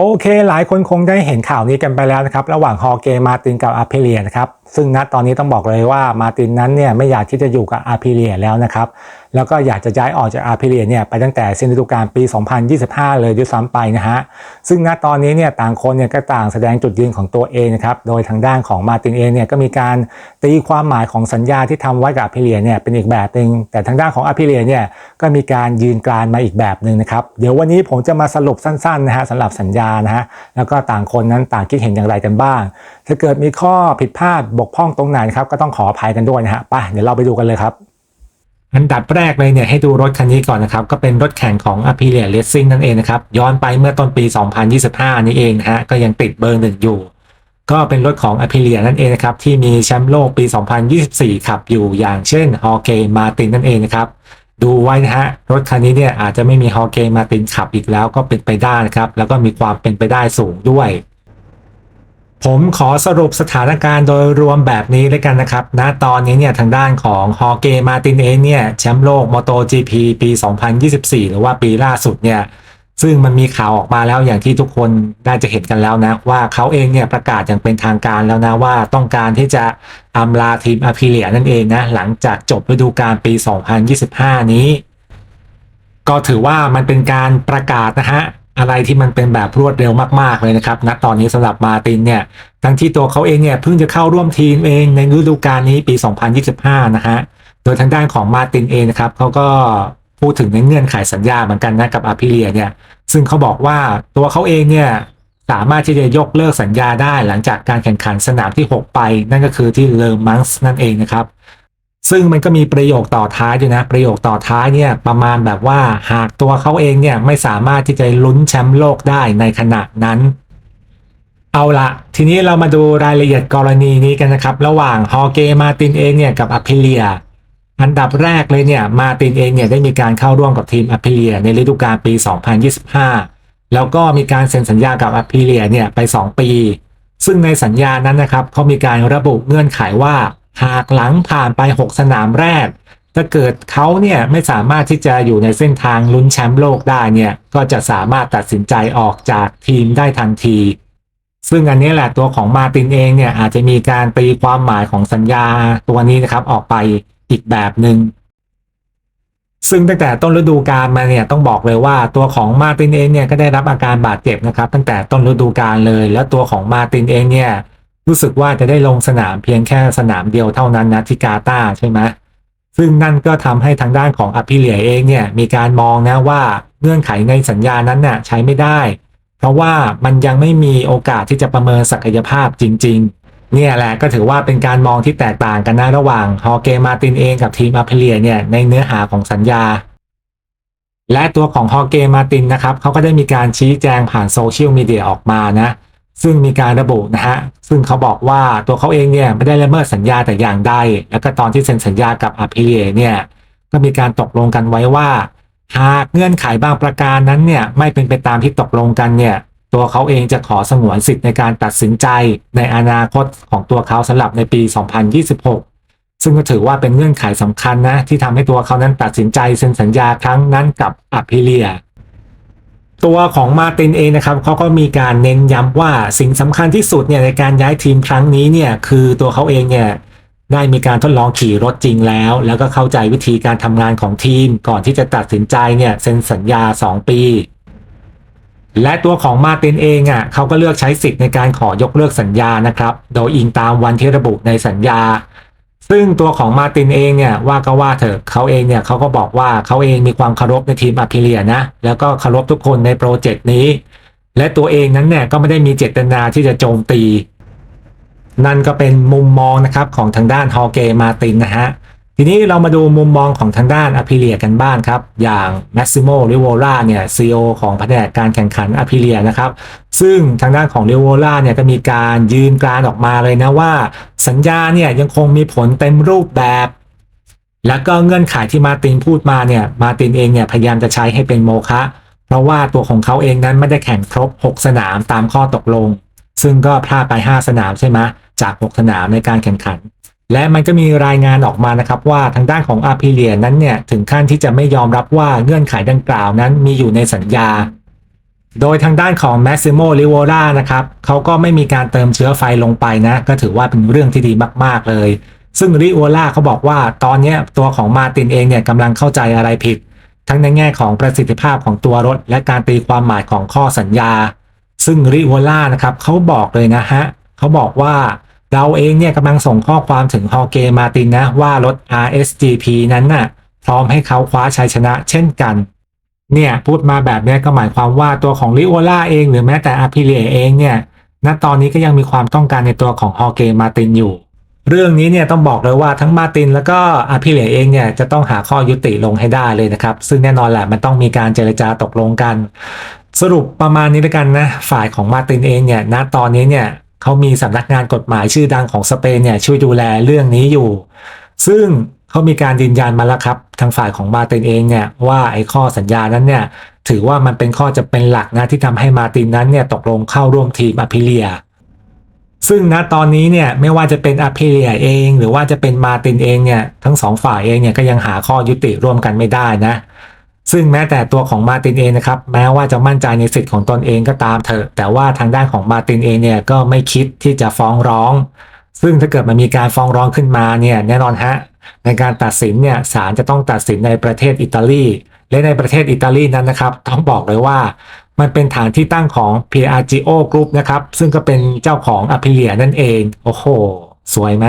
โอเค หลายคนคงได้เห็นข่าวนี้กันไปแล้วนะครับ ระหว่างฮอเกมาตินกับอาเพเลียนะครับ ซึ่งณตอนนี้ต้องบอกเลยว่ามาตินนั้นเนี่ยไม่อยากที่จะอยู่กับอาเพเลียแล้วนะครับ แล้วก็อยากจะย้ายออกจากอาเพเลียเนี่ยไปตั้งแต่สิ้นฤดูกาลปี 2025 เลยด้วยซ้ำไปนะฮะ ซึ่งณตอนนี้เนี่ยต่างคนเนี่ยก็ต่างแสดงจุดยืนของตัวเองนะครับ โดยทางด้านของมาตินเองเนี่ยก็มีการตีความหมายของสัญญาที่ทำไว้กับอาเพเลียเนี่ยเป็นอีกแบบหนึ่งแต่ทางด้านของอาเพเลียเนี่ยก็มีการยืนกรานมาอีกแบบหนึ่งนะครับ เดี๋ยววันนี้ผมจะมาสรุปสั้นๆนะฮะสำหรับสัญญานะฮะ แล้วก็ต่างคนนั้นต่างคิดเห็นอย่างไรกันบ้าง ถ้าเกิดมีข้อผิดพลาดบกพร่องตรงไหนครับก็ต้องขออภัยกันด้วยนะฮะไปเดี๋ยวเราไปดูกันเลยครับ อันดับแรกเลยเนี่ยให้ดูรถคันนี้ก่อนนะครับ ก็เป็นรถแข่งของ a p i l i a Racing นั่นเองนะครับ ย้อนไปเมื่อต้นปี 2025 นี่เองนะฮะก็ยังติดเบอร์หนึ่งอยู่ ก็เป็นรถของ a p i l i a นั่นเองนะครับที่มีแชมป์โลกปี 2024 ขับอยู่อย่างเช่น h o r g e Martin นั่นเองนะครับดูไว้นะฮะรถคันนี้เนี่ยอาจจะไม่มี h o r g e Martin ขับอีกแล้วก็เป็นไปได้นะครับ แล้วก็มีความเป็นไปได้สูงด้วย ผมขอสรุปสถานการณ์โดยรวมแบบนี้เลยกันนะครับณตอนนี้เนี่ยทางด้านของฮอเกมาตินเองเนี่ยแชมป์โลก MotoGP ปี 2024 หรือว่าปีล่าสุดเนี่ยซึ่งมันมีข่าวออกมาแล้วอย่างที่ทุกคนน่าจะเห็นกันแล้วนะ ว่าเขาเองเนี่ยประกาศอย่างเป็นทางการแล้วนะว่าต้องการที่จะอำลาทีมอ p ิเลียนั่นเองนะ หลังจากจบฤดูกาลปี 2025 นี้ ก็ถือว่ามันเป็นการประกาศนะฮะ อะไรที่มันเป็นแบบรวดเร็วมากๆเลยนะครับณตอนนี้สำหรับมาตินเนี่ยทั้งที่ตัวเขาเองเนี่ยเพิ่งจะเข้าร่วมทีมเองในฤดูกาลนี้ปี 2025 นะฮะโดยทางด้านของมาตินเองนะครับเขาก็พูดถึงในเงื่อนไขสัญญาเหมือนกันนะกับอาพิเลียเนี่ยซึ่งเขาบอกว่าตัวเขาเองเนี่ยสามารถที่จะยกเลิกสัญญาได้หลังจากการแข่งขันสนามที่ 6 ไป นั่นก็คือที่เลอมังส์นั่นเองนะครับ ซึ่งมันก็มีประโยคต่อท้ายด้วยนะ ประโยคต่อท้ายเนี่ยประมาณแบบว่าหากตัวเขาเองเนี่ยไม่สามารถที่จะลุ้นแชมป์โลกได้ในขณะนั้น เอาละทีนี้เรามาดูรายละเอียดกรณีนี้กันนะครับ ระหว่างฮอเกมาตินเองเนี่ยกับอพิเลียอันดับแรกเลยเนี่ยมาตินเองเนี่ยได้มีการเข้าร่วมกับทีมอพิเลียในฤดูกาลปี 2025 แล้วก็มีการเซ็นสัญญากับอพิเลียเนี่ยไป 2 ปี ซึ่งในสัญญานั้นนะครับเขามีการระบุเงื่อนไขว่า หากหลังผ่านไป 6 สนามแรก ถ้าเกิดเขาเนี่ยไม่สามารถที่จะอยู่ในเส้นทางลุ้นแชมป์โลกได้เนี่ยก็จะสามารถตัดสินใจออกจากทีมได้ทันที ซึ่งอันนี้แหละตัวของมาตินเองเนี่ยอาจจะมีการตีความหมายของสัญญาตัวนี้นะครับออกไปอีกแบบหนึง่งซึ่งตั้งแต่ต้นฤดูกาลมาเนี่ยต้องบอกเลยว่าตัวของมาตินเองเนี่ยก็ได้รับอาการบาดเจ็บนะครับ ตั้งแต่ต้นฤดูกาลเลย แล้วตัวของมาตินเองเนี่ย รู้สึกว่าจะได้ลงสนามเพียงแค่สนามเดียวเท่านั้นนะที่กาตาใช่ไหมซึ่งนั่นก็ทำให้ทางด้านของอภิเลียเองเนี่ยมีการมองนะว่าเงื่อนไขในสัญญานั้นน่ะใช้ไม่ได้ เพราะว่ามันยังไม่มีโอกาสที่จะประเมินศักยภาพจริง ๆ เนี่ยแหละก็ถือว่าเป็นการมองที่แตกต่างกันนะระหว่างฮอเกมาตินเองกับทีมอพิเลียเนี่ยในเนื้อหาของสัญญา และตัวของฮอเกมาตินนะครับเขาก็ได้มีการชี้แจงผ่านโซเชียลมีเดียออกมานะ ซึ่งมีการระบุนะฮะซึ่งเขาบอกว่าตัวเขาเองเนี่ยไม่ได้ละเมิดสัญญาแต่อย่างใดแล้วก็ตอนที่เซ็นสัญญากับอพิเลเนี่ยก็มีการตกลงกันไว้ว่า หากเงื่อนไขบางประการนั้นเนี่ยไม่เป็นไปตามที่ตกลงกันเนี่ยตัวเขาเองจะขอสงวนสิทธิ์ในการตัดสินใจในอนาคตของตัวเขาสำหรับในปี 2026 ซึ่งก็ถือว่าเป็นเงื่อนไขสำคัญนะที่ทำให้ตัวเขานั้นตัดสินใจเซ็นสัญญาครั้งนั้นกับอพิเลีย ตัวของมาตินเองนะครับเขาก็มีการเน้นย้ำว่าสิ่งสำคัญที่สุดเนี่ยในการย้ายทีมครั้งนี้เนี่ยคือตัวเขาเองเนี่ยได้มีการทดลองขี่รถจริงแล้ว แล้วก็เข้าใจวิธีการทำงานของทีม ก่อนที่จะตัดสินใจเนี่ยเซ็นสัญญา 2 ปี และตัวของมาตินเองอะเขาก็เลือกใช้สิทธิ์ในการขอยกเลิกสัญญานะครับ โดยอิงตามวันที่ระบุในสัญญา ซึ่งตัวของมาตินเองเนี่ยว่าก็ว่าเถอะเขาเองเนี่ยเขาก็บอกว่าเขาเองมีความเคารพในทีมอาพิเลียนะ แล้วก็เคารพทุกคนในโปรเจกต์นี้ และตัวเองนั้นเนี่ยก็ไม่ได้มีเจตนาที่จะโจมตี นั่นก็เป็นมุมมองนะครับของทางด้านฮอเกมาตินนะฮะ ทีนี้เรามาดูมุมมองของทางด้านอพิเลียกันบ้างครับ อย่างแม็กซิโมริโวล่าเนี่ยซีอของแผนกการแข่งขันอพิเลียนะครับ ซึ่งทางด้านของริโวล่าเนี่ยก็มีการยืนกรานออกมาเลยนะว่า สัญญาเนี่ยยังคงมีผลเต็มรูปแบบ แล้วก็เงื่อนไขที่มาตินพูดมาเนี่ยมาตินเองเนี่ยพยายามจะใช้ให้เป็นโมฆะเพราะว่าตัวของเขาเองนั้นไม่ได้แข่งครบ 6 สนามตามข้อตกลง ซึ่งก็พลาดไป 5 สนามใช่ไหมจาก 6 สนามในการแข่งขัน และมันก็มีรายงานออกมานะครับว่าทางด้านของอาพิเลียนั้นเนี่ยถึงขั้นที่จะไม่ยอมรับว่าเงื่อนไขดังกล่าวนั้นมีอยู่ในสัญญา โดยทางด้านของ Massimo r i v o l a นะครับเขาก็ไม่มีการเติมเชื้อไฟลงไปนะ ก็ถือว่าเป็นเรื่องที่ดีมากๆเลย ซึ่งริโอล่าเขาบอกว่าตอนนี้ตัวของมาตินเองเนี่ยกำลังเข้าใจอะไรผิด ทั้งในแง่ของประสิทธิภาพของตัวรถ และการตีความหมายของข้อสัญญา ซึ่งริโอล่านะครับเขาบอกเลยนะฮะเขาบอกว่า เราเองเนี่ยกำลังส่งข้อความถึงฮอเกมาตินนะว่ารถ RSGP นั้นน่ะพร้อมให้เขาคว้าชัยชนะเช่นกัน เนี่ยพูดมาแบบนี้ก็หมายความว่าตัวของลิโอล่าเองหรือแม้แต่อาพิเลียเองเนี่ยณตอนนี้ก็ยังมีความต้องการในตัวของฮอเกมาตินอยู่ เรื่องนี้เนี่ยต้องบอกเลยว่าทั้งมาตินแล้วก็อาพิเลียเองเนี่ยจะต้องหาข้อยุติลงให้ได้เลยนะครับ ซึ่งแน่นอนแหละมันต้องมีการเจรจาตกลงกัน สรุปประมาณนี้แล้วกันนะฝ่ายของมาตินเองเนี่ยณตอนนี้เนี่ย เขามีสำนักงานกฎหมายชื่อดังของสเปนเนี่ยช่วยดูแลเรื่องนี้อยู่ ซึ่งเขามีการยืนยันมาแล้วครับ ทางฝ่ายของมาตินเองเนี่ยว่าไอ้ข้อสัญญานั้นเนี่ยถือว่ามันเป็นข้อจะเป็นหลักนะที่ทำให้มาตินนั้นเนี่ยตกลงเข้าร่วมทีมอพิเลีย ซึ่งณตอนนี้เนี่ยไม่ว่าจะเป็นอพิเลียเอง หรือว่าจะเป็นมาตินเองเนี่ยทั้งสองฝ่ายเองเนี่ยก็ยังหาข้อยุติร่วมกันไม่ได้นะ ซึ่งแม้แต่ตัวของมาตินเองนะครับแม้ว่าจะมั่นใจในสิทธิ์ของตนเองก็ตามเถอะ แต่ว่าทางด้านของมาตินเองเนี่ยก็ไม่คิดที่จะฟ้องร้อง ซึ่งถ้าเกิดมันมีการฟ้องร้องขึ้นมาเนี่ยแน่นอนฮะในการตัดสินเนี่ยศาลจะต้องตัดสินในประเทศอิตาลีและในประเทศอิตาลีนั้นนะครับต้องบอกเลยว่ามันเป็นฐานที่ตั้งของ Piaggio Group นะครับซึ่งก็เป็นเจ้าของอพิเลียนั่นเอง โอ้โห สวยไหม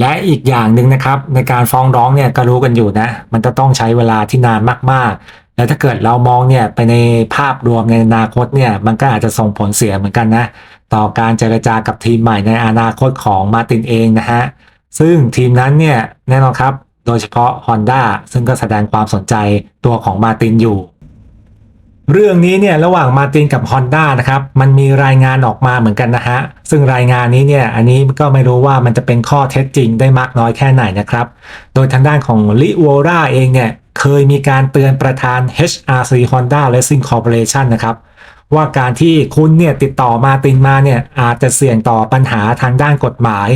และอีกอย่างหนึ่งนะครับในการฟ้องร้องเนี่ยก็รู้กันอยู่นะ มันจะต้องใช้เวลาที่นานมากๆ และถ้าเกิดเรามองเนี่ยไปในภาพรวมในอนาคตเนี่ยมันก็อาจจะส่งผลเสียเหมือนกันนะ ต่อการเจรจากับทีมใหม่ในอนาคตของมาตินเองนะฮะซึ่งทีมนั้นเนี่ยแน่นอนครับ โดยเฉพาะ Honda ซึ่งก็แสดงความสนใจตัวของมาตินอยู่ เรื่องนี้เนี่ยระหว่างมาตินกับ Honda นะครับมันมีรายงานออกมาเหมือนกันนะฮะซึ่งรายงานนี้เนี่ยอันนี้ก็ไม่รู้ว่ามันจะเป็นข้อเท็จจริงได้มากน้อยแค่ไหนนะครับโดยทางด้านของลิโวราเองเนี่ยเคยมีการเตือนประธาน HRC Honda Racing Corporation นะครับว่าการที่คุณเนี่ยติดต่อมาตินมาเนี่ยอาจจะเสี่ยงต่อปัญหาทางด้านกฎหมาย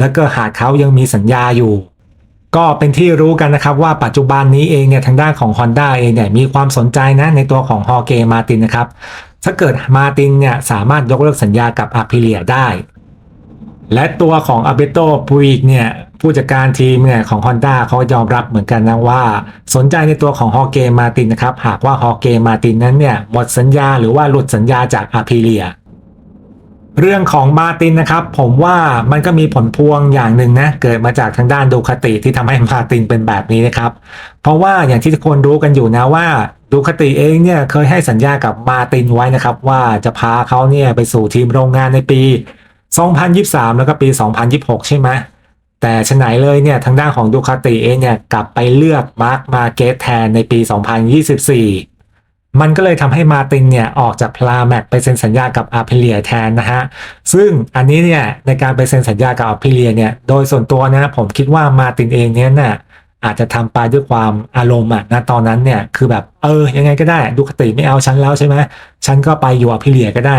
แล้วก็หากเขายังมีสัญญาอยู่ ก็เป็นที่รู้กันนะครับว่าปัจจุบันนี้เองเนี่ยทางด้านของ Honda เองเนี่ยมีความสนใจนะในตัวของฮอเกมาตินนะครับ ถ้าเกิดมาตินเนี่ยสามารถยกเลิกสัญญากับอาพิเลียได้ และตัวของอาเบโตปูอีกเนี่ยผู้จัดการทีมเนี่ยของ Honda เขายอมรับเหมือนกันนะว่า สนใจในตัวของฮอเกมาตินนะครับหากว่าฮอเกมาตินนั้นเนี่ยหมดสัญญาหรือว่าหลุดสัญญาจากอาพิเลีย เรื่องของมาตินนะครับ ผมว่ามันก็มีผลพวงอย่างหนึ่งนะ เกิดมาจากทางด้านดูคาติที่ทำให้มาตินเป็นแบบนี้นะครับ เพราะว่าอย่างที่ทุกคนรู้กันอยู่นะว่าดูคาติเองเนี่ยเคยให้สัญญากับมาตินไว้นะครับ ว่าจะพาเขาเนี่ยไปสู่ทีมโรงงานในปี 2023 แล้วก็ปี 2026 ใช่ไหมแต่ฉไหนเลยเนี่ยทางด้านของดูคาติเองเนี่ยกลับไปเลือกมาร์คมาเกตแทนในปี 2024 มันก็เลยทำให้มาตินเนี่ยออกจากพลาแม็กไปเซ็นสัญญากับอาพิเลียแทนนะฮะ ซึ่งอันนี้เนี่ยในการไปเซ็นสัญญากับอาพิเลียเนี่ยโดยส่วนตัวนะผมคิดว่ามาตินเองเนี่ยน่ะอาจจะทำไปด้วยความอารมณ์อะนะตอนนั้นเนี่ยคือแบบเออยังไงก็ได้ดูคติไม่เอาฉันแล้วใช่ไหมฉันก็ไปอยู่อาพิเลียก็ได้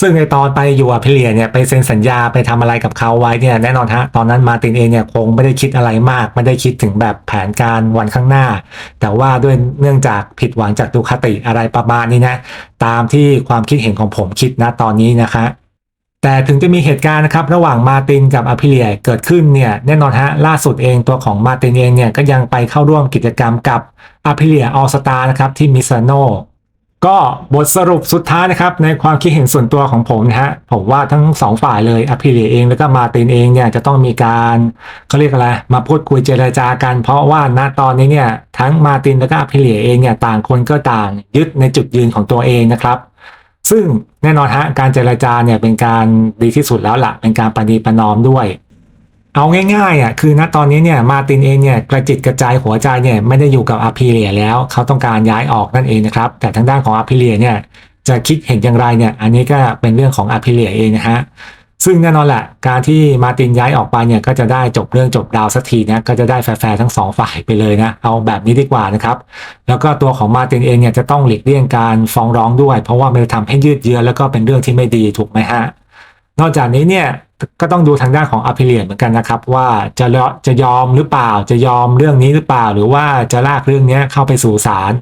ซึ่งในตอนไปอยู่อาพิเลียเนี่ยไปเซ็นสัญญาไปทำอะไรกับเขาไว้เนี่ยแน่นอนฮะตอนนั้นมาตินเองเนี่ยคงไม่ได้คิดอะไรมาก ไม่ได้คิดถึงแบบแผนการวันข้างหน้า แต่ว่าด้วยเนื่องจากผิดหวังจากดูคติอะไรประมาณนี้นะ ตามที่ความคิดเห็นของผมคิดนะตอนนี้นะคะแต่ถึงจะมีเหตุการณ์นะครับระหว่างมาตินกับอาพิเลียเกิดขึ้นเนี่ยแน่นอนฮะล่าสุดเองตัวของมาตินเองเนี่ยก็ยังไปเข้าร่วมกิจกรรมกับอาพิเลียออสตานะครับที่มิซานโน ก็บทสรุปสุดท้ายนะครับ ในความคิดเห็นส่วนตัวของผมนะฮะผมว่าทั้งสองฝ่ายเลยอภิเลเองแล้วก็มาตินเองเนี่ยจะต้องมีการเขาเรียกอะไรมาพูดคุยเจรจากัน เพราะว่าณตอนนี้เนี่ยทั้งมาตินแล้วก็อภิเลเองเนี่ยต่างคนก็ต่างยึดในจุดยืนของตัวเองนะครับ ซึ่งแน่นอนฮะการเจรจาเนี่ยเป็นการดีที่สุดแล้วละ่ะเป็นการปณีปนอมด้วย เอาง่ายๆอะคือณตอนนี้เนี่ยมาตินเองเนี่ยกระจิตกระจายหัวใจเนี่ยไม่ได้อยู่กับอาพิเลียแล้ว เขาต้องการย้ายออกนั่นเองนะครับแต่ทางด้านของอาพิเลียเนี่ยจะคิดเห็นอย่างไรเนี่ยอันนี้ก็เป็นเรื่องของอาพิเลียเองนะฮะซึ่งแน่นอนแหละการที่มาตินย้ายออกไปเนี่ยก็จะได้จบเรื่องจบดาวสักทีนะก็จะได้แฟร์ทั้งสองฝ่ายไปเลยนะเอาแบบนี้ดีกว่านะครับแล้วก็ตัวของมาตินเองเนี่ยจะต้องหลีกเลี่ยงการฟ้องร้องด้วย เพราะว่ามันจะทำให้ยืดเยื้อแล้วก็เป็นเรื่องที่ไม่ดีถูกไหมฮะ นอกจากนี้เนี่ยก็ต้องดูทางด้านของอภิเลียนเหมือนกันนะครับ ว่าจะจะยอมหรือเปล่า จะยอมเรื่องนี้หรือเปล่า หรือว่าจะลากเรื่องนี้เข้าไปสู่ศาล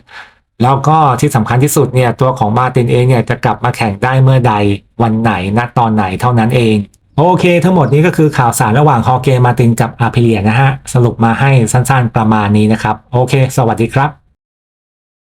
แล้วก็ที่สำคัญที่สุดเนี่ยตัวของมาตินเองเนี่ยจะกลับมาแข่งได้เมื่อใดวันไหนณตอนไหนเท่านั้นเอง โอเค ทั้งหมดนี้ก็คือข่าวสารระหว่างฮอเกมาตินกับอาพิเลียนะฮะ สรุปมาให้สั้นๆประมาณนี้นะครับ โอเค สวัสดีครับ